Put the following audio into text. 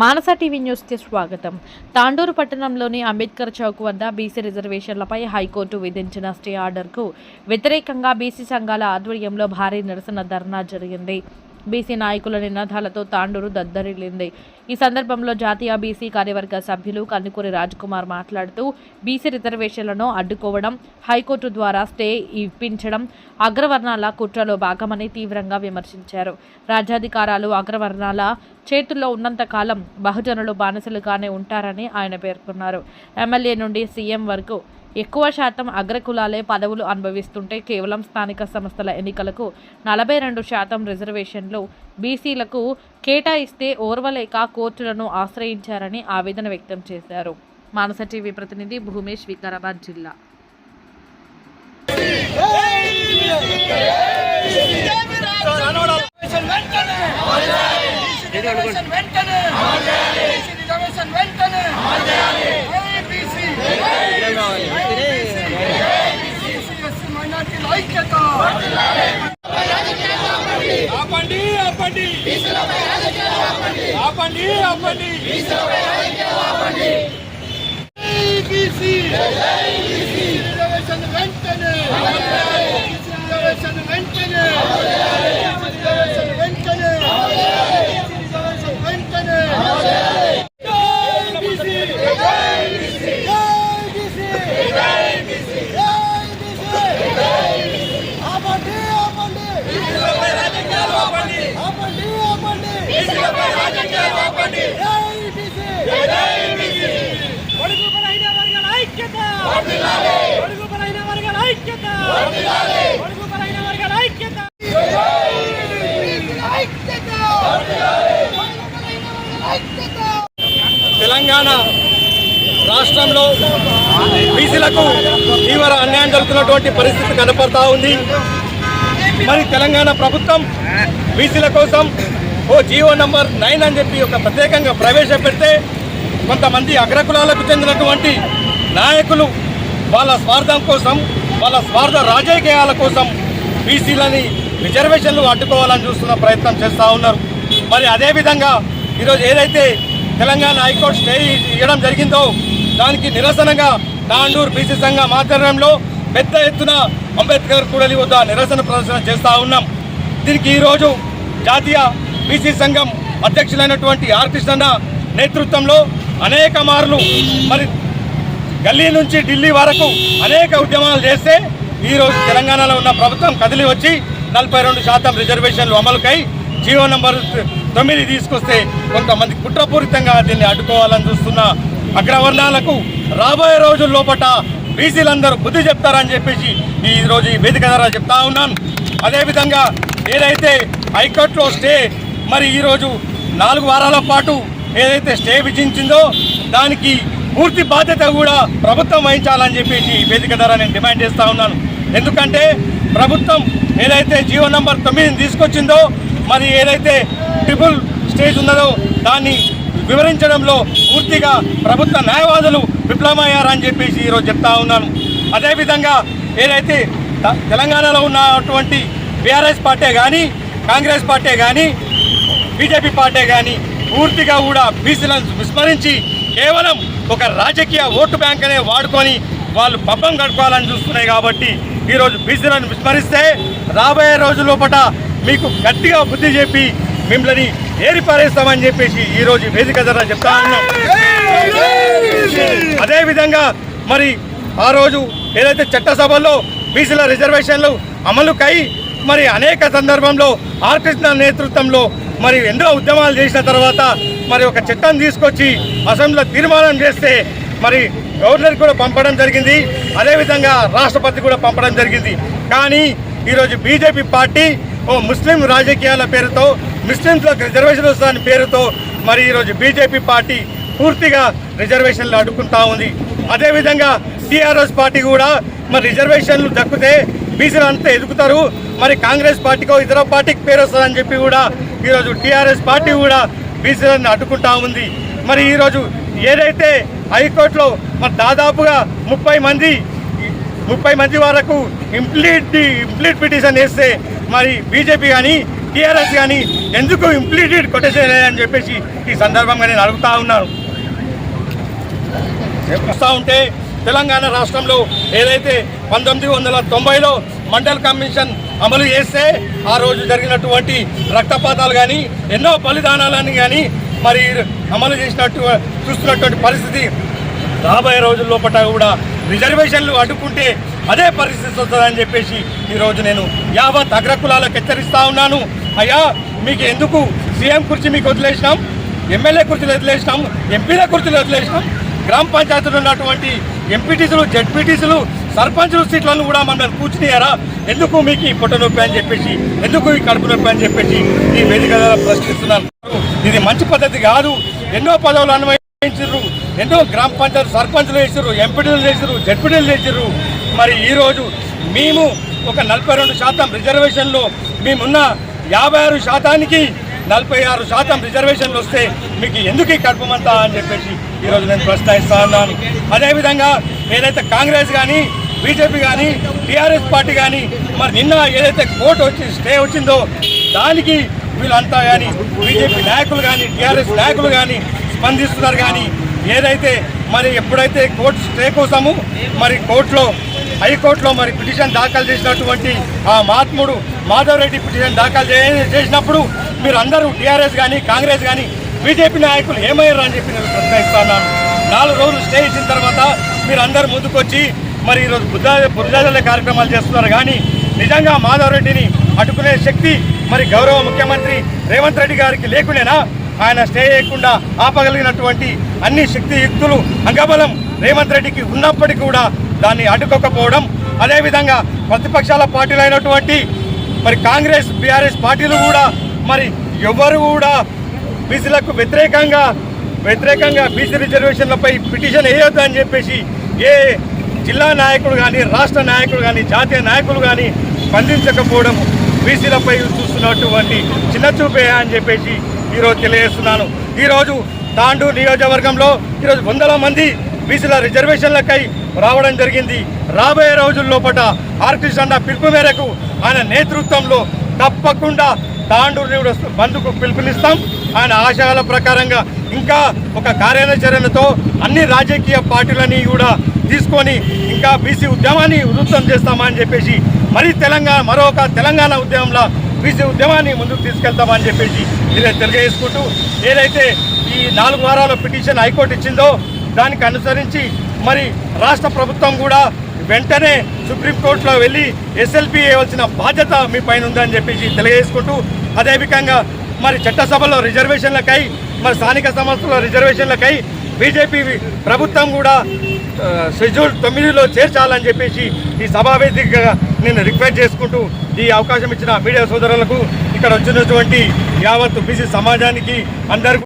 మానస TV న్యూస్కి స్వాగతం. తాండూరు పట్టణంలోని అంబేద్కర్ చౌక్ వద్ద బీసీ రిజర్వేషన్లపై హైకోర్టు విధించిన స్టే ఆర్డర్కు వ్యతిరేకంగా బీసీ సంఘాల ఆధ్వర్యంలో భారీ నిరసన ధర్నా జరిగింది. బీసీ నాయకుల నినాదాలతో తాండూరు దద్దరిల్లింది. ఈ సందర్భంలో జాతీయ బీసీ కార్యవర్గ సభ్యులు కన్నుకూరి రాజ్కుమార్ మాట్లాడుతూ బీసీ రిజర్వేషన్లను అడ్డుకోవడం హైకోర్టు ద్వారా స్టే ఇప్పించడం అగ్రవర్ణాల కుట్రలో భాగమని తీవ్రంగా విమర్శించారు. రాజ్యాధికారాలు అగ్రవర్ణాల చేతుల్లో ఉన్నంత కాలం బహుజనులు బానిసలుగానే ఉంటారని ఆయన పేర్కొన్నారు. ఎమ్మెల్యే నుండి సీఎం వరకు ఎక్కువ శాతం అగ్రకులాలే పదవులు అనుభవిస్తుంటే కేవలం స్థానిక సంస్థల ఎన్నికలకు నలభై రెండు శాతం రిజర్వేషన్లు బీసీలకు కేటాయిస్తే ఓర్వలేక కోర్టులను ఆశ్రయించారని ఆవేదన వ్యక్తం చేశారు. మానస టీవీ ప్రతినిధి భూమేష్ వికారాబాద్ జిల్లా. వెంటనే company. రాష్ట్రంలో బీసీలకు తీవ్ర అన్యాయం జరుగుతున్నటువంటి పరిస్థితి కనపడతా ఉంది. మరి తెలంగాణ ప్రభుత్వం బీసీల కోసం ఓ జియో నంబర్ నైన్ అని చెప్పి ఒక ప్రత్యేకంగా ప్రవేశపెడితే కొంతమంది అగ్రకులాలకు చెందినటువంటి నాయకులు వాళ్ళ స్వార్థం కోసం వాళ్ళ స్వార్థ రాజకీయాల కోసం బీసీలని రిజర్వేషన్లు అడ్డుకోవాలని చూస్తున్న ప్రయత్నం చేస్తూ ఉన్నారు. మరి అదేవిధంగా ఈరోజు ఏదైతే తెలంగాణ హైకోర్టు స్టే ఇవ్వడం జరిగిందో దానికి నిరసనగా తాండూరు బీసీ సంఘం ఆధ్వర్యంలో పెద్ద ఎత్తున అంబేద్కర్ కూడలి వద్ద నిరసన ప్రదర్శన చేస్తూ ఉన్నాం. దీనికి ఈరోజు జాతీయ బీసీ సంఘం అధ్యక్షులైనటువంటి ఆర్ కృష్ణన్న నేతృత్వంలో అనేక మార్లు మరి గల్లీ నుంచి ఢిల్లీ వరకు అనేక ఉద్యమాలు చేస్తే ఈరోజు తెలంగాణలో ఉన్న ప్రభుత్వం కదిలి వచ్చి నలభై రెండు శాతం రిజర్వేషన్లు అమలుకై జీవో నంబర్ తొమ్మిది తీసుకొస్తే కొంతమంది కుట్రపూరితంగా దీన్ని అడ్డుకోవాలని చూస్తున్న అగ్రవర్ణాలకు రాబోయే రోజుల్లోపట బీసీలందరూ బుద్ధి చెప్తారని చెప్పేసి ఈరోజు ఈ వేదిక ద్వారా చెప్తా ఉన్నాను. అదేవిధంగా ఏదైతే హైకోర్టులో స్టే మరి ఈరోజు నాలుగు వారాల పాటు ఏదైతే స్టే విధించిందో దానికి పూర్తి బాధ్యత కూడా ప్రభుత్వం వహించాలని చెప్పేసి ఈ వేదిక ద్వారా నేను డిమాండ్ చేస్తూ ఉన్నాను. ఎందుకంటే ప్రభుత్వం ఏదైతే జీవో నంబర్ తొమ్మిదిని తీసుకొచ్చిందో మరి ఏదైతే ట్రిపుల్ స్టేజ్ ఉన్నదో దాన్ని వివరించడంలో పూర్తిగా ప్రభుత్వ న్యాయవాదులు విఫలమయ్యారని చెప్పేసి ఈరోజు చెప్తా ఉన్నాను. అదేవిధంగా ఏదైతే తెలంగాణలో ఉన్నటువంటి బీఆర్ఎస్ పార్టీ కానీ కాంగ్రెస్ పార్టీ కానీ బీజేపీ పార్టీ కానీ పూర్తిగా కూడా బీసీలను విస్మరించి కేవలం ఒక రాజకీయ ఓటు బ్యాంక్ అనే వాడుకొని వాళ్ళు పబ్బం గడుపుకోవాలని చూస్తున్నాయి కాబట్టి ఈరోజు బీసీలను విస్మరిస్తే రాబోయే రోజుల లోపల మీకు గట్టిగా బుద్ధి చెప్పి మిమ్మల్ని ఏరి పారేస్తామని చెప్పేసి ఈరోజు వేదిక ద్వారా చెప్తా ఉన్నాం. అదేవిధంగా మరి ఆ రోజు ఏదైతే చట్టసభల్లో బీసీల రిజర్వేషన్లు అమలుకై మరి అనేక సందర్భంలో ఆర్కృష్ణ నేతృత్వంలో మరి ఎన్నో ఉద్యమాలు చేసిన తర్వాత మరి ఒక చట్టం తీసుకొచ్చి అసెంబ్లీలో తీర్మానం చేస్తే మరి గవర్నర్ కూడా పంపడం జరిగింది. అదేవిధంగా రాష్ట్రపతి కూడా పంపడం జరిగింది. కానీ ఈరోజు బీజేపీ పార్టీ ఓ ముస్లిం రాజకీయాల పేరుతో ముస్లింస్లకు రిజర్వేషన్ వస్తుందని పేరుతో మరి ఈరోజు బీజేపీ పార్టీ పూర్తిగా రిజర్వేషన్లు అడ్డుకుంటా ఉంది. అదేవిధంగా టీఆర్ఎస్ పార్టీ కూడా మరి రిజర్వేషన్లు దక్కితే బీసీలు అంతా ఎదుగుతారు. మరి కాంగ్రెస్ పార్టీకో ఇతర పార్టీకి పేరు వస్తుందని చెప్పి కూడా ఈరోజు టీఆర్ఎస్ పార్టీ కూడా బీసీలను అడ్డుకుంటా ఉంది. మరి ఈరోజు ఏదైతే హైకోర్టులో మరి దాదాపుగా ముప్పై మంది ముప్పై మంది వరకు ఇంప్లీట్ ఇంప్లీట్ పిటిషన్ వేస్తే మరి బీజేపీ కానీ టీఆర్ఎస్ కానీ ఎందుకు ఇంప్లీటెడ్ కొట్టేసేది అని చెప్పేసి ఈ సందర్భంగా నేను అడుగుతా ఉన్నాను. వస్తూ ఉంటే తెలంగాణ రాష్ట్రంలో ఏదైతే పంతొమ్మిది వందల తొంభైలో మండల్ కమిషన్ అమలు చేస్తే ఆ రోజు జరిగినటువంటి రక్తపాతాలు కానీ ఎన్నో బలిదానాలని కానీ మరి అమలు చేసినట్టు చూస్తున్నటువంటి పరిస్థితి రాబోయే రోజుల లోపల కూడా రిజర్వేషన్లు అడ్డుకుంటే అదే పరిస్థితి వస్తుందని చెప్పేసి ఈరోజు నేను యావత్ అగ్రకులాలకు హెచ్చరిస్తా ఉన్నాను. అయ్యా మీకు ఎందుకు సీఎం కుర్చీ మీకు వదిలేసినాం ఎమ్మెల్యే కుర్చీలు వదిలేసినాం ఎంపీల కుర్చీలు వదిలేసినాం? గ్రామ పంచాయతీలో ఉన్నటువంటి ఎంపీటీసులు జడ్పీటీసులు సర్పంచుల సీట్లను కూడా మమ్మల్ని కూర్చునియారా ఎందుకు మీకు ఈ పొట్ట నొప్పి అని చెప్పేసి ఎందుకు ఈ కడుపు నొప్పి అని చెప్పేసి ఈ వేదిక ప్రశ్నిస్తున్నారు? ప్రశ్నిస్తున్నాను ఇది మంచి పద్ధతి కాదు. ఎన్నో పదవులు అన్వయించారు ఎన్నో గ్రామ పంచాయతీ సర్పంచులు వేసారు ఎంపీటీలు చేసారు జడ్పీటీలు చేసారు మరి ఈరోజు మేము ఒక నలభై రెండు శాతం రిజర్వేషన్లో మేమున్న యాభై ఆరు శాతానికి నలభై ఆరు శాతం రిజర్వేషన్లు వస్తే మీకు ఎందుకు ఈ కడుపమంతా అని చెప్పేసి ఈరోజు నేను ప్రశ్నిస్తా ఉన్నాను. అదేవిధంగా ఏదైతే కాంగ్రెస్ కానీ బీజేపీ కానీ టీఆర్ఎస్ పార్టీ కానీ మరి నిన్న ఏదైతే కోర్టు వచ్చి స్టే వచ్చిందో దానికి వీళ్ళంతా కానీ బీజేపీ నాయకులు కానీ టీఆర్ఎస్ నాయకులు కానీ స్పందిస్తున్నారు కానీ ఏదైతే మరి ఎప్పుడైతే కోర్టు స్టే కోసము మరి కోర్టులో హైకోర్టులో మరి పిటిషన్ దాఖలు చేసినటువంటి ఆ మహాత్ముడు మాధవరెడ్డి పిటిషన్ దాఖలు చేసినప్పుడు మీరు అందరూ టీఆర్ఎస్ కానీ కాంగ్రెస్ కానీ బీజేపీ నాయకులు ఏమయ్యారు అని చెప్పి నేను ప్రశ్నిస్తున్నాను నాలుగు రోజులు స్టే ఇచ్చిన తర్వాత మీరు అందరూ ముందుకొచ్చి మరి ఈరోజు బుద్ధ బురదాజల కార్యక్రమాలు చేస్తున్నారు. కానీ నిజంగా మాధవరెడ్డిని అడ్డుకునే శక్తి మరి గౌరవ ముఖ్యమంత్రి రేవంత్ రెడ్డి గారికి లేకుండానా? ఆయన స్టే చేయకుండా ఆపగలిగినటువంటి అన్ని శక్తియుక్తులు అంగబలం రేవంత్ రెడ్డికి ఉన్నప్పటికీ కూడా దాన్ని అడ్డుకోకపోవడం అదేవిధంగా ప్రతిపక్షాల పార్టీలు అయినటువంటి మరి కాంగ్రెస్ బీఆర్ఎస్ పార్టీలు కూడా మరి ఎవరు కూడా బీసీలకు వ్యతిరేకంగా వ్యతిరేకంగా బీసీ రిజర్వేషన్లపై పిటిషన్ వేయొద్దు అని చెప్పేసి ఏ జిల్లా నాయకులు కానీ రాష్ట్ర నాయకులు కానీ జాతీయ నాయకులు కానీ స్పందించకపోవడం బీసీలపై చూస్తున్నటువంటి చిన్న చూపే అని చెప్పేసి ఈరోజు తెలియజేస్తున్నాను. ఈరోజు తాండూరు నియోజకవర్గంలో ఈరోజు వందల మంది బీసీల రిజర్వేషన్లకై రావడం జరిగింది. రాబోయే రోజుల్లో పట ఆర్కృష్ణ అన్న పిలుపు మేరకు ఆయన నేతృత్వంలో తప్పకుండా తాండూరు బంధుకు పిలుపునిస్తాం. ఆయన ఆశయాల ప్రకారంగా ఇంకా ఒక కార్యాచరణతో అన్ని రాజకీయ పార్టీలని కూడా తీసుకొని ఇంకా బీసీ ఉద్యమాన్ని ఉధృతం చేస్తామని చెప్పేసి మరి తెలంగాణ మరొక తెలంగాణ ఉద్యమంలో బీసీ ఉద్యమాన్ని ముందుకు తీసుకెళ్తామని చెప్పేసి ఇదే తెలియజేసుకుంటూ ఏదైతే ఈ నాలుగు వారాల పిటిషన్ హైకోర్టు ఇచ్చిందో దానికి అనుసరించి మరి రాష్ట్ర ప్రభుత్వం కూడా వెంటనే సుప్రీంకోర్టులో వెళ్ళి ఎస్ఎల్పి వేయవలసిన బాధ్యత మీ పైన ఉందని చెప్పేసి తెలియజేసుకుంటూ అదేవిధంగా మరి చట్టసభలో రిజర్వేషన్లకై మరి స్థానిక సంస్థల రిజర్వేషన్లకై బీజేపీ ప్రభుత్వం కూడా షెడ్యూల్ తొమ్మిదిలో చేర్చాలని చెప్పేసి ఈ సభావేదికగా నేను రిక్వెస్ట్ చేసుకుంటూ ఈ అవకాశం ఇచ్చిన మీడియా సోదరులకు ఇక్కడ వచ్చినటువంటి యావత్ బీసీ సమాజానికి అందరికీ